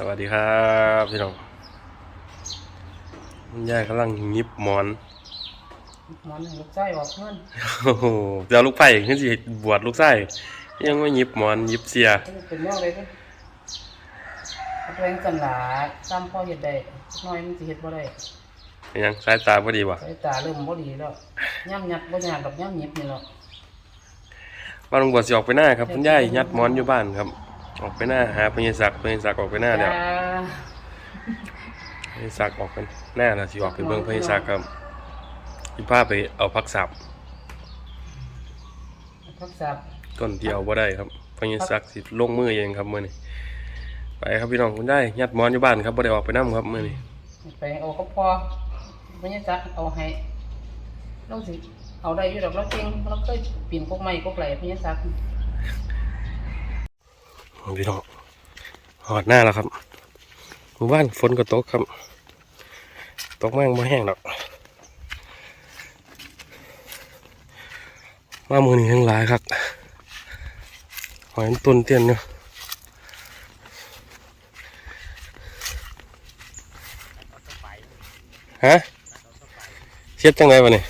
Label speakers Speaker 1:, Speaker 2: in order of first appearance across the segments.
Speaker 1: สวัสดีครับพี่น้องคุณยายกำลังหยิบหมอน
Speaker 2: หมอนลูกไส้ออกเงิน
Speaker 1: โอ้โหเดี๋ยวลูกไผ่ขึ้นสิบวชลูกไส้ยังไม่หยิบหมอนหยิบเสีย
Speaker 2: เป็นแนวเลยเด้อเอาแรงกันหลาซ้ำพ่อเฮ็ดได้น้อยมันสิเฮ็ดบ่ได้
Speaker 1: ยังสายตาพอดีวะ
Speaker 2: สายตาเริ่มบ่ดีแล้วย่ำยัดบ่ยากดอกย่ำหยิบนี่แหละ
Speaker 1: ว่าลุงบวชสิออกไปหน้าครับคุณยายยัดหมอนอยู่บ้านครับ ออกไปหน้าหาพญศักดิ์พญศักดิ์ออกไปหน้าแล้ว
Speaker 2: จ้า
Speaker 1: พญศักดิ์ออกไปหน้าแล้วสิออกไปเบิ่งพญศักดิ์ครับพี่พาไปเอาพักสับ
Speaker 2: ทักษะ
Speaker 1: ต้นที่เอาบ่ได้ครับพญศักดิ์สิลงมือเองครับมื้อนี้ไปครับพี่น้องคุณยายยัดหมอนอยู่บ้านครับบ่ได้ออกไปนํครับมื้อนี้
Speaker 2: ไปเอาก็พอบ่ยังจักเอาให้เราสิเอาได้อยู่ดอกเราเก่งเราเคยปีนกกไม้กกไหลพี่ยังซัก
Speaker 1: พี่น้องหอดหน้าแล้วครับหมู่บ้านฝนก็ตกครับ ตกแม่งไม่แห้งหรอกมามือนี้ทั้งหลายครับหอยมันต้นเตี้ยนเนาะฮะเช็ดจังไงวะเนี่ย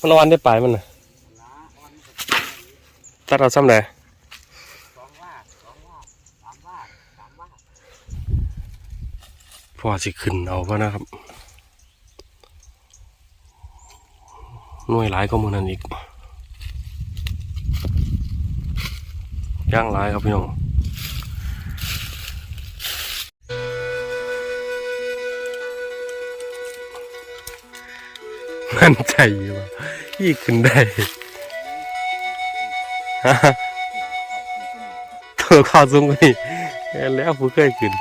Speaker 1: มันเอาวันได้ปลายมันน่ะ ตัดเอาซ้ำเลยพอสิขึ้นเอาพะนะครับหน่วยหลายก็มือนั้นอีกย่างหลายครับพี่น้องมั่นใจอยู่ว่ายี่ขึ้นได้ ตัวข้าวสูงกว่านี่แล้วผู้เคยขึ้น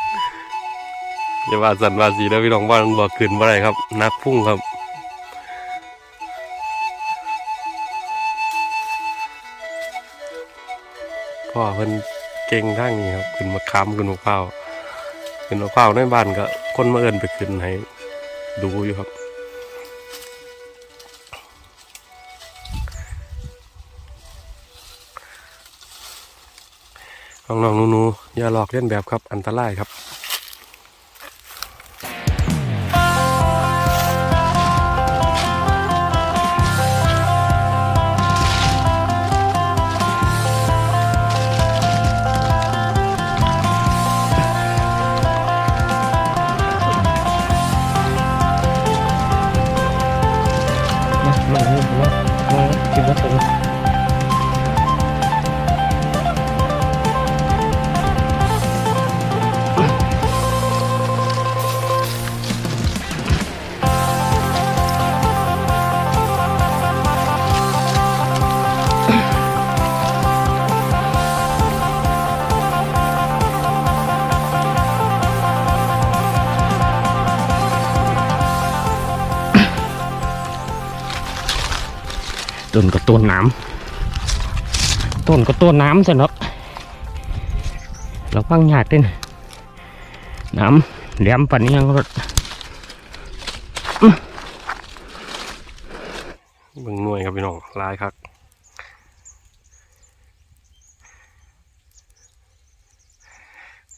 Speaker 1: อย่าว่าสันว่าสีแล้วพี่น้องว่ามันบอกขึ้นว่าไรครับ นักพุ่งครับพ่อเพิ่นเก่งทางนี้ครับ ขึ้นมาค้ำขึ้นมาเผาวขึ้นมาเผาวในบ้านก็ คนมาเอินไปขึ้นให้ดูอยู่ครับ น้องๆหนูๆอย่าหลอกเล่นแบบครับ อันตรายครับ
Speaker 3: ต้นก็ต้นน้ำต้นก็ต้นน้ำสินะเราฟังหยาดเต้นน้ำแหลมปันนี้ยังรถ
Speaker 1: บิ่งหน่วยครับพี่น้องลายครับ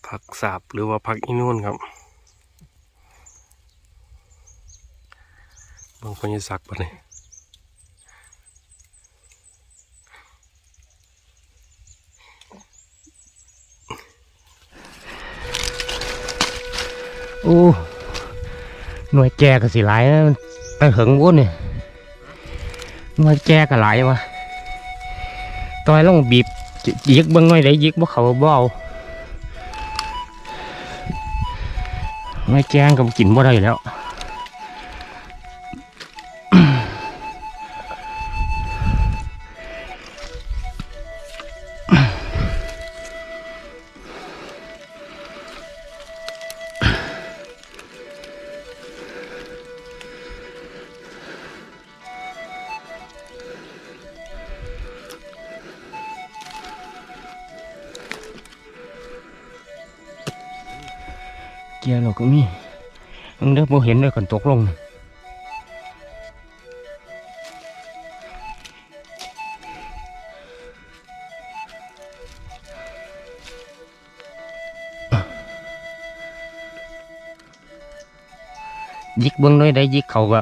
Speaker 1: ผักสาบหรือว่าผักอีนุ่นครับบางคนจะสักปะเนี่ย
Speaker 3: อ้หน่วยแจก็สิหลายนะไปเหิงวุ้นเนี่ยหน่วยแจก็หลายวะต่อยลงบีบยิกเบิ่งหน่อยได้ยิกบ่เขาบ่เอาหน่วยแจงก็กินบ่ได้แล้วียร์เราก็มีมึงเด้อโบเห็นด้วยก่นตกลง
Speaker 1: ยิกเบิ้งด้วยได้ยิกเขาก็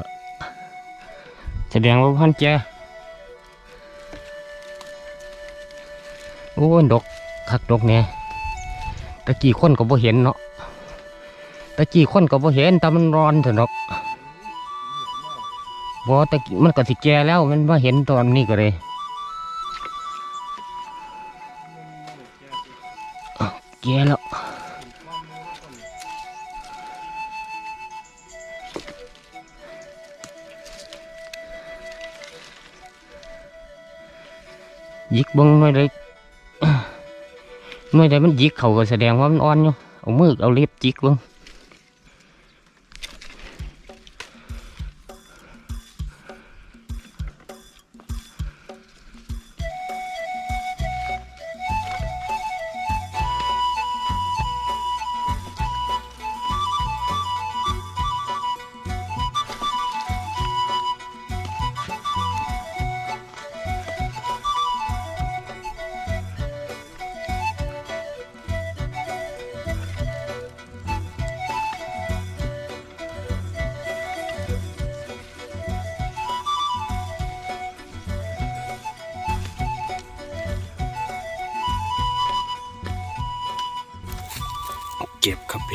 Speaker 1: แสดงว่าพันแจโอ้ดกคักดกเนี่ยตะกี้คนก็บ่เห็นเนาะ ตะกี้คนก็บ่เห็นแต่มันร้อนเถอะเนาะบ่ตะกี้มันก็สิแก่แล้วมันมาเห็นตอนนี้ก็เลยแก่แล้วยิกเบงหน่อยเลยหน่อยใดมันยิกเขาก็แสดงว่ามันอ่อนอยู่เอามือเอาเล็บจิกเบง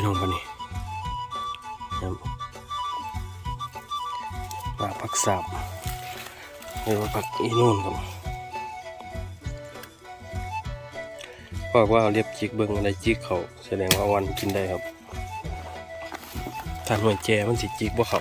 Speaker 1: พี่น้องคนนี้ครับมาผักสาบเรียกว่าผักอีนู่นครับบอกว่าเรียบจิกเบิ้งอะไรจิกเขาแสดงว่าวันกินได้ครับถ้าหน่วยแจมันสิจิกบ่เขา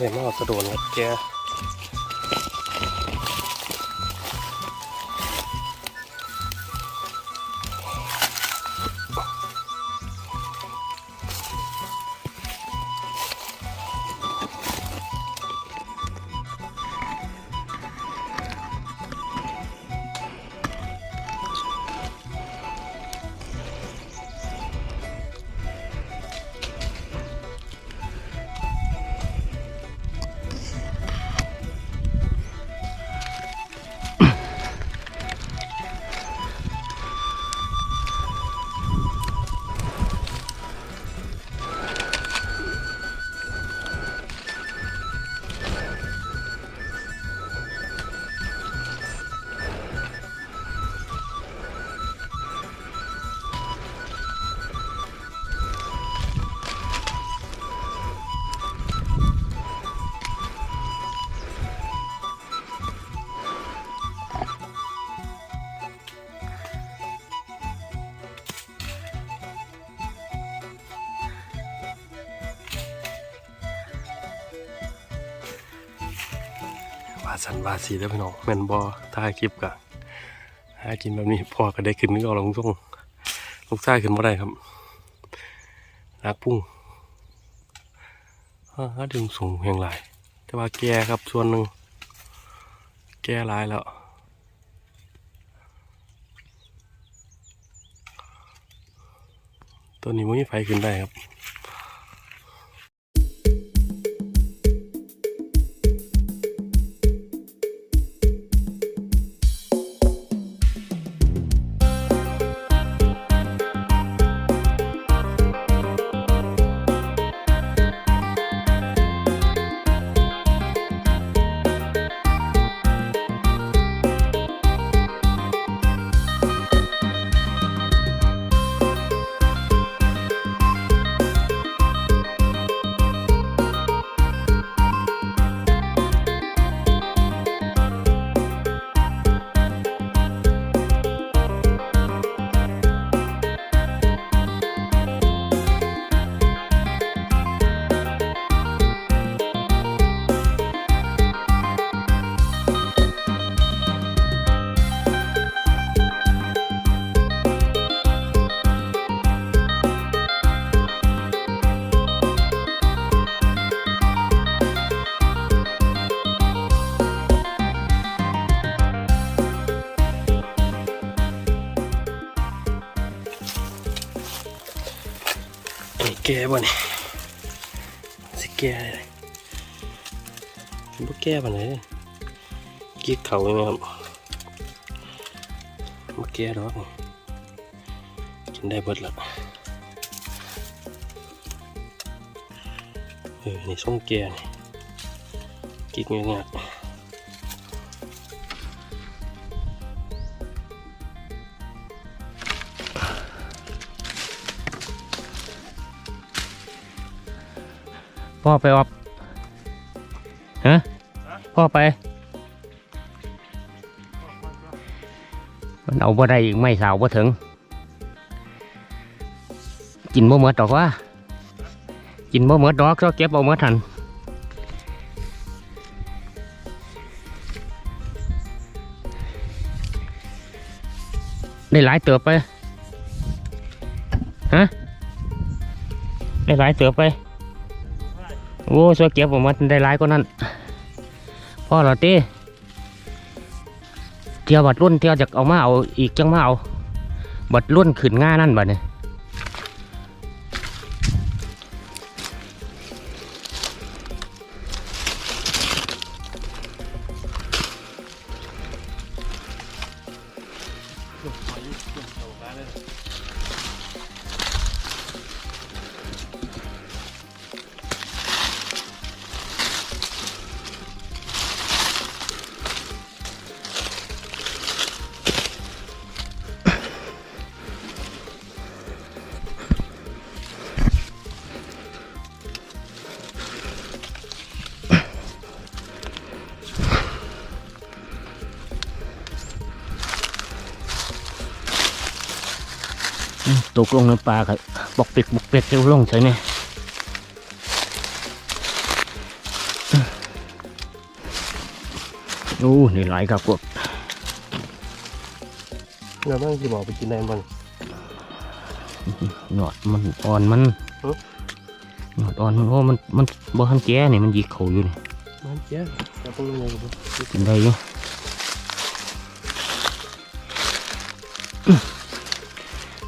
Speaker 1: ไม่ได้มาเอสะโดนครับแก สันว่าสีแล้วพี่น้องแม่นบอถ่ายคลิปกะหากินแบบนี้พอก็ได้ขึ้นนึกเอาลงส่งลูกชายขึ้นมาได้ครับนักพุ่งฮะดึงสูงแห่งหลาย แต่ว่าแกครับส่วนหนึ่งแกหลายแล้วตัวนี้มันมีไฟขึ้นได้ครับ บ่นี่สิแก่เลยบ่แก่ปานไหนเกิ๊กเขายังไงครับบ่แก่ดอกกินได้เบิดละเออนี่ส่งแก่นี่กิ๊กเงี้ย
Speaker 3: พ่อไปออบฮะพ่อไป มันเอาบ่ได้อีกไม่สาวบ่ถึง กินบ่หมดดอกว่า กินบ่หมดดอกก็เก็บเอาหมดทันได้หลายเติบไป ฮะ ได้หลายเติบไป โอ้สวยเก็บออกมาได้ร้ายก็นั่นพ่อหรอตีเที่ยวบัดรุ่นเที่ยวจะเอามาเอาอีกจังมาเอาบัดรุ่นขืนง่านั่นบัดเนี่ย ตกลงในปลาครับบอกเป็กบอกเป็กเร็วลงใช่ไหมโอ้นี่หลายครับกบ
Speaker 1: เราต้องสิบอกไปกินได้บ้าง
Speaker 3: หยอดมันอ่อนมัน
Speaker 1: ฮะ
Speaker 3: หยอดอ่อนมันโอ้มันมันบ่ทันแก่นี่มันหยิกเขาอยู่นี่
Speaker 1: มันเจ๊จะต้องยังไงกู
Speaker 3: กินได้อยู่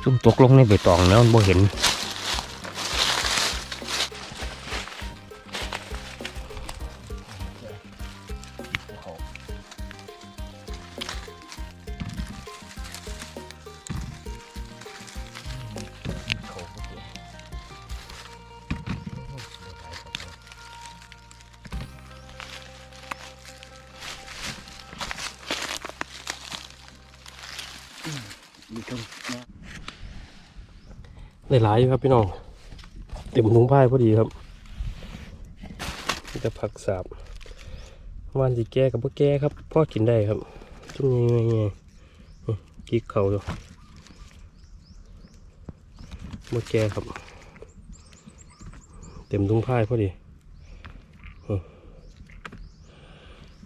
Speaker 3: ซุ่มตกลงในใบตองแล้วบ่เห็น
Speaker 1: ได้หลายครับพี่น้อง เต็มถุงผ้าพอดีครับมีแต่ผักสาบวานสีแก่กับพวกแก่ครับพ่อกินได้ครับจุ่มยังไงไงกิ๊กเขาอยู่พวกแก่ครับ เต็มถุงผ้าพอดี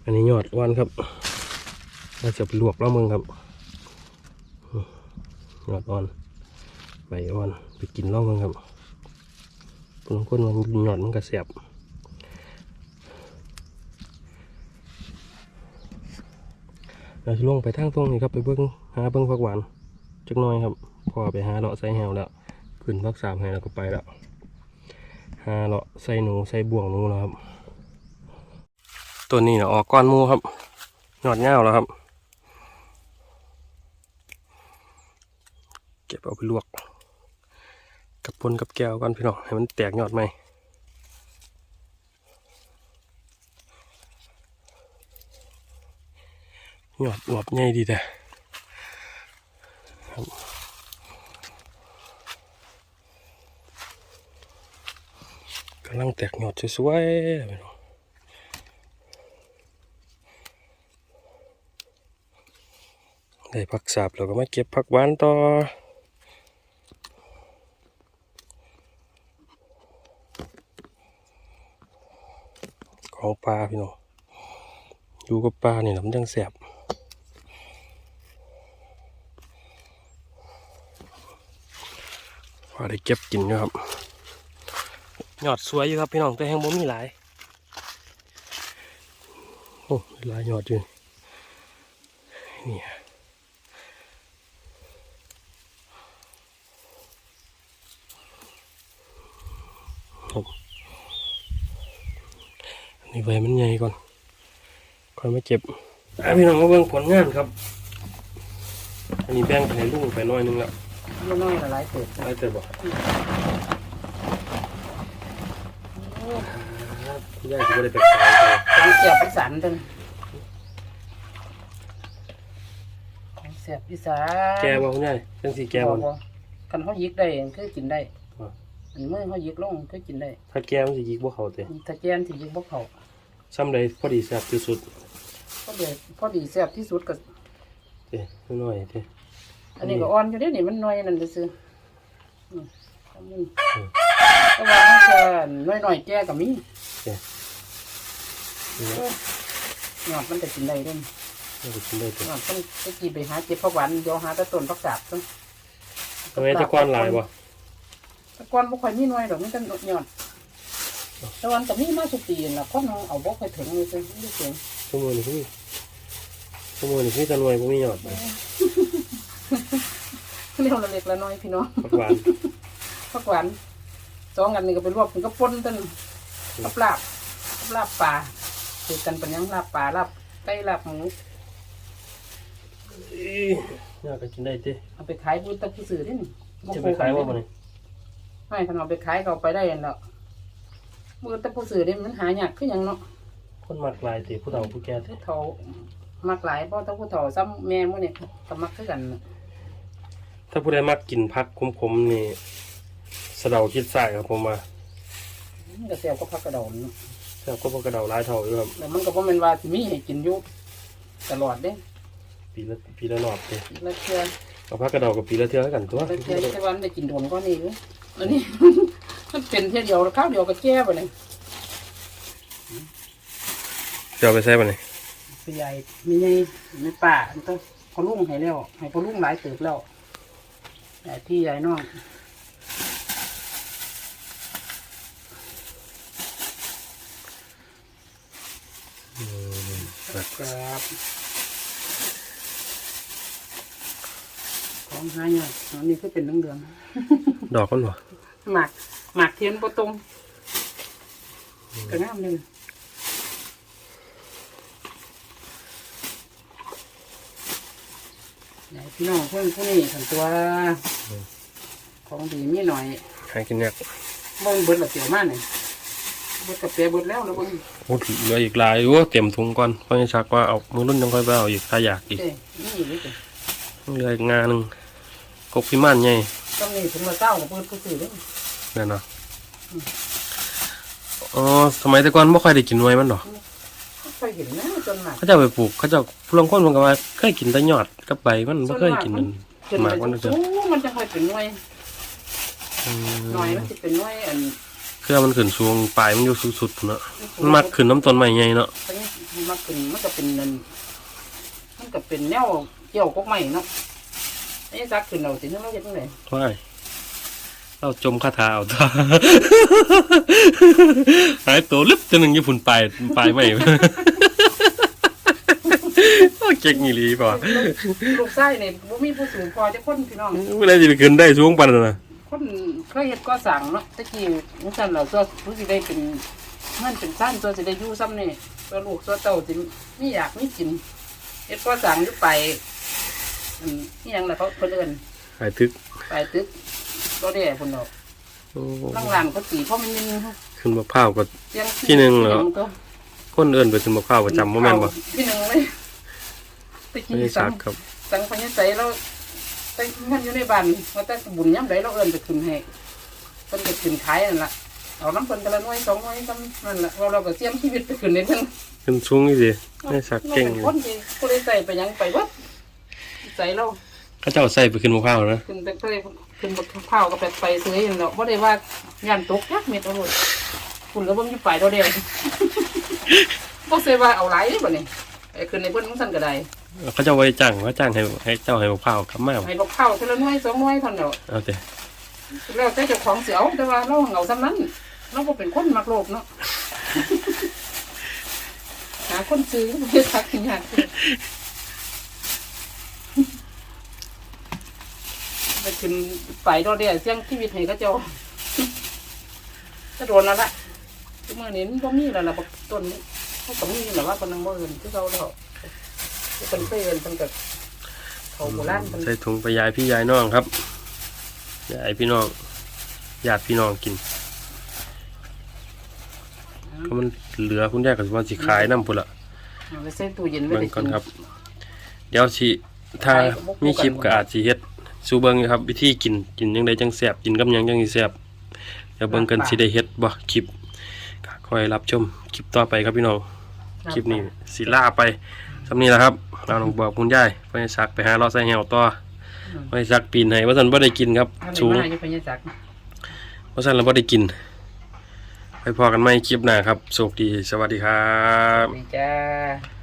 Speaker 1: อันนี้ยอดวานครับเราจะไปลวกแล้วมึงครับยอดอ่อน ใบอ่อนไปกินล่องมันครับบางคนมันหยอดมันก็เสียบเราจะลงไปทางตรงนี้ครับไปเบิ้งหาเบิ้งผักหวานจักหน้อยครับพอไปหาเลาะใส่แหวแล้วขึ้นพักสามให้แล้วก็ไปแล้วหาเลาะใส่หนูใส่บ่วงหนูแล้วครับ ตัวนี้เนะออกก้อนมูครับหยอดเงาแล้วครับ เก็บเอาไปลวก ปนกับแก้วก่อนพี่น้องให้มันแตกยอดไหมยอดอวบใหญ่ดีแต่กำลังแตกหยอดสวยๆพี่น้องได้ผักสาบแล้วก็มาเก็บผักหวานต่อ ของปลาพี่น้องอยู่กับปลาเนี่ยมันจังแสบพอได้เก็บกินนะครับยอดสวยอยู่ครับพี่น้องแต่แห้งบ่มีหลายโอ้หลายยอดอยู่นี่ ครับอั นนี้ใบมันใหญ่ก่อนค่อยมาเก็บอะพี่น้องมาเบิ่งผลงานครับ อันนี้แบ่งให้ลุงไปหน้อยนึงแล้ว
Speaker 2: ไม่น้อยละหลายเติบ
Speaker 1: ได้เติบบ่ยายจะบ่ได้ไปขายเลย
Speaker 2: ของเสียบอีสานเด้อของเสียบอีสาน
Speaker 1: แกบ่คุณยายจังสิแกบ่
Speaker 2: บ่กันเขายิกได้คือกินได้
Speaker 1: อ่า
Speaker 2: อันเมื่อเขายิกลงคือกินได้
Speaker 1: ถ้าแกมันสิยิกบ่เข้าเตะ
Speaker 2: ถ้าแกนที่ยิกบ่เข้า
Speaker 1: ซ้ำใดพอดีแซ่บที่สุด
Speaker 2: พอดีพอดีแซ่บที่สุดก็
Speaker 1: เด้น้อยๆเด้
Speaker 2: อันนี้ก็อ่อนอยู่เด้นี่มันน้อยนั่นซื่อๆอืมอันนี้แต่ว่ามันจะน้อยๆแก่ก็มี
Speaker 1: เด้
Speaker 2: เออหยอดมันจะกินได้เด้น
Speaker 1: นี่ก็กินได้เด้
Speaker 2: หยอดต้องไปกินไปหาเก็บผักหวานเดี๋ยวหาแต่ต้นผักกาดต้อง
Speaker 1: ทำไมแตะกอนหลายบ่
Speaker 2: แตะกอนบ่ค่อยมีหน่วยดอกมันจะหยอดแตะวันก็มีมาสุปีนั่นล่ะคนเอาเอาบ่ค่อยถึงเลยซื่อนี่เสียง
Speaker 1: ชั่วโมงนี้พี่ชั่วโมงนี้พี่ตะนวยบ่มีหยอดนะ
Speaker 2: เรียกละเล็กละน้อยพี่น้อง
Speaker 1: ผักหวาน
Speaker 2: ผักหวานสองอันนี้ก็ไปรวบมันก็ป่นต้นกับลาบกับลาบปลาคือกันเป็นหยังลาบปลาลาบไก่ลาบหมู
Speaker 1: อีอยากก็กินได้เด้
Speaker 2: เอาไปขายบุญตะผู้ซื้อได้นี่
Speaker 1: จะไปขายว่าบ่นี่
Speaker 2: ไม่ถ้าเอาไปขายก็เอาไปได้ยันแล้ วบุญตะผู้ซื้อได้มันหายากคือหยังเนาะ
Speaker 1: คนมักหลายเด้ผู้เฒ่าผู้แก่เด้
Speaker 2: ผู้เฒ่ามักหลายเพราะถ้าผู้เฒ่าซ้ำแม่มื้อนี่ก็มักคือกันน่ะ
Speaker 1: ถ้าผู้ใดมักกินผักขมๆนี่สะเดาคิดซ่ายครับผมว่า
Speaker 2: มันก็แซ่บก็ผักกระดอนเนาะ
Speaker 1: แซ่บก็บ่กระเดาหลายเท่าอยู่ครับ
Speaker 2: แล้วมันก็บ่แม่นว่าสิมีให้กินอยู่ตลอดเด้
Speaker 1: ปีละปีละรอบเด้
Speaker 2: แล้วเทื่อ
Speaker 1: เอาผักกระเดากับปีละเทื่อกันตัว
Speaker 2: แล้วเทื่อที่วันได้กินโดนก็นี่อยู่อันนี้ มันเป็นเท่ยเดียวแล้วข้าวเดียวก็แก้ไปเลย
Speaker 1: จะเอาไปใส่บ่นี่
Speaker 2: พี่ใหญ่มีไงมีป่ามันต้องพอลุงให้แล้วให้พอลุงหลายเติบแล้วใหญ่พี่ใหญ่น้องครับของหายากอันนี้ก็เป็นเรื่องเดือง
Speaker 1: ดอกมันบ่
Speaker 2: หมาก หมากเทียนประตรงก็งามเลยใหญ่พี่น้องเพื่อนผู้นี้ขันตัว ของดีมีหน่อย
Speaker 1: หากินยาก
Speaker 2: เบิ่งเบิดละเตียวมากเนี่ยเบิดกับเปียเบิดแล้วแล้วเบิ่ง
Speaker 1: โอ้เหลืออีกหลายอยู่เต็มถุงก่อนเพราะยังชักว่าเอามือรุ่นยังค่อยไปเอาอีกถ้าอยากอีก
Speaker 2: เอ้ยนี่อยู่นี่จ้ะ
Speaker 1: เหลืออีกงานหนึงกบพิมานใหญ่
Speaker 2: ต้องนี่ถึงมาเจ้ากับเบิดผู้ซื้อเด้ อ
Speaker 1: นั่นเนาะอ๋อสมัยแต่ก่อนไม่ค่อยได้กินหน่วยมันหรอก
Speaker 2: เคยเห็นนะจนหมาก
Speaker 1: เขาจะเอาไปปลูกเขาจะผู้ลางคนมันก็ว่าเคยกินแต่ยอดกับใบมันไม่เคยกินมัน
Speaker 2: จน
Speaker 1: ห
Speaker 2: มั
Speaker 1: มานกมัน
Speaker 2: สู
Speaker 1: จะ
Speaker 2: งมันจะค่อยเป็นหน่วย
Speaker 1: อืม
Speaker 2: หน่วยมันจะเป็นหน่วยอัน
Speaker 1: เครือมันขึ้นสูงปลายมันอยู่สุดๆพุ่นเนาะมันมักขึ้นน้ำต้นใหม่ใหญ่เนาะ
Speaker 2: มันมักเป็นมันก็เป็นนั่นมันก็เป็นแนวเกี่ยวกกไม้เนาะไอ้ซักขึ้นเราสินึกว่าจะตรงไหน
Speaker 1: ว่าย เราจมคาถาเอาตัวหายตัวลึบจะหนึ่งญี่ปุ่นปลายปลายใหม่โอ้เก่งอีหลีป่ะ
Speaker 2: ลูกไส้เนี่ยบ่มีผู้สูงพอจะคนพี่น้อง
Speaker 1: เมื่อไรจะไปขึ้นได้สูงปานนั้นนะ
Speaker 2: คนเคยเฮ็ดก็สั่งเนาะตะกี้มันสั่นเราตัวผู้สิได้เป็นเงินเป็นสั้นตัวสิได้อยู่ซ้ำนี่ตัวลูกตัวเต้าสิมีอยากมีกินเฮ็ดก็สั่งอยู่ไปอืมนี่ยังล่ะเขาเพิ่นเอิ้น
Speaker 1: หายทึก
Speaker 2: ไปตึก ก็ได้พุ่นดอก
Speaker 1: โอ้
Speaker 2: ล่างหลังเขาตีเพราะมันยิน
Speaker 1: ขึ้นมะพร้าวก็
Speaker 2: เสียง
Speaker 1: ที่หนึ่งเหรอ
Speaker 2: สียก็
Speaker 1: คนเอินไปขึ้นมะพร้าวประจำว่าแม่นบ่
Speaker 2: ที่หนึ่งเลยตะ
Speaker 1: ไม่
Speaker 2: กี้
Speaker 1: ได้
Speaker 2: สั
Speaker 1: สั
Speaker 2: ง
Speaker 1: กครับ
Speaker 2: สังพญาใจเราแต่เงินอยู่ในบ้านว่าแต่บุญย้ำใดเราเอินไปขึ้นให้เพิ่นไปขึ้นขายนั่นล่ะเอาน้ำเพิ่นกันละหน้อยสองหน้อยซ้ำนั่นล่ะเราเราก็เสี่ยงชีวิตไปขึ้นในเพิ่น
Speaker 1: ขึ้นสูงนี่สิไม่สักเก่ง
Speaker 2: รา
Speaker 1: อยู่
Speaker 2: เป็นคนที่ผู้ใดใส่ไปหยังไปวัดใส่เรา
Speaker 1: เขาเจ้าใส่ไปขึ้นมะพร้าวนะ
Speaker 2: ขึ้นไปก็เลย ขึ้นบนข้าวก็ไปไปซื้อเห็นเนาะบ่ได้ว่าย่านตกยักเม็ดเอาโลดคุณก็เบิ่งอยู่ปลายตัวเดียวบ่ใช่ว่าเอาหลายเด้บ่นี่ไอ้ขึ้นในเพิ่นมันสั่นก็ได้
Speaker 1: เขาเจ้าไว้จ้างเขาจ้างให้ให้เจ้าให้มะพร้าวกลับมา
Speaker 2: ให้บอกข้าวทีละหน่วยสองหน่วยเท่านั้นแหล้ว
Speaker 1: เอาแต่
Speaker 2: แล้วแต่เจ้าของเสียวแต่ว่าเราเหงาซ้ำนั้นเราบ่เป็นคนมักโลภเนาะหาคนซื้อบ่ได้ทักถึงหาซื้อไป ขึ้นไปตัวเดียวเสี่ยงชีวิตให้เขาเจ้าจะโดนแล้วละทุกมื้อนี้มันบ่มีแล้วล่ะบักต้นนี้เขาก็มีแหละว่าเพิ่นนังบ่เอิ้นคือเขาแล้วเพิ่นเคยเอิ้นเพิ่นก็เขาโบราณเพิ่น
Speaker 1: ใส่ถุงไปยายพี่ยายน้องครับยายพี่น้องญาติพี่น้องกินก็มันเหลือคุณยายก็สิว่าสิขายน้ำพุ่นละ
Speaker 2: เอาไปใส่ตู้เย็นไว้
Speaker 1: เบิ่ง
Speaker 2: ได้
Speaker 1: ก่อน
Speaker 2: กิน
Speaker 1: ครับ เดี๋ยวสิถ้ามีคลิปก็อาจสิเฮ็ด สู่เบิ่งอยู่ครับ วิธีกินกินจังไดจังแซ่บกินกับหยังจังสิแซ่บเดี๋ยวเบิ่งกันสิได้เฮ็ดบ่คลิปก็คอยรับชมคลิปต่อไปครับพี่น้องคลิปนี้สิลาไปสำนี้แหละครับเราต้องบอกคุณยายไปซักไปหาเลาะใส่แหวต่อไปซักปีนให้ว่าซั่นบ่ได้กินครับ
Speaker 2: ถ้า
Speaker 1: สูง
Speaker 2: ไม่มาอยู่พญาจักร
Speaker 1: ว่าซั่นเราบ่ได้กิน ไปพอกันใหม่คลิปหน้าครับโชคดีสวัสดีครับ
Speaker 2: ดีจ้า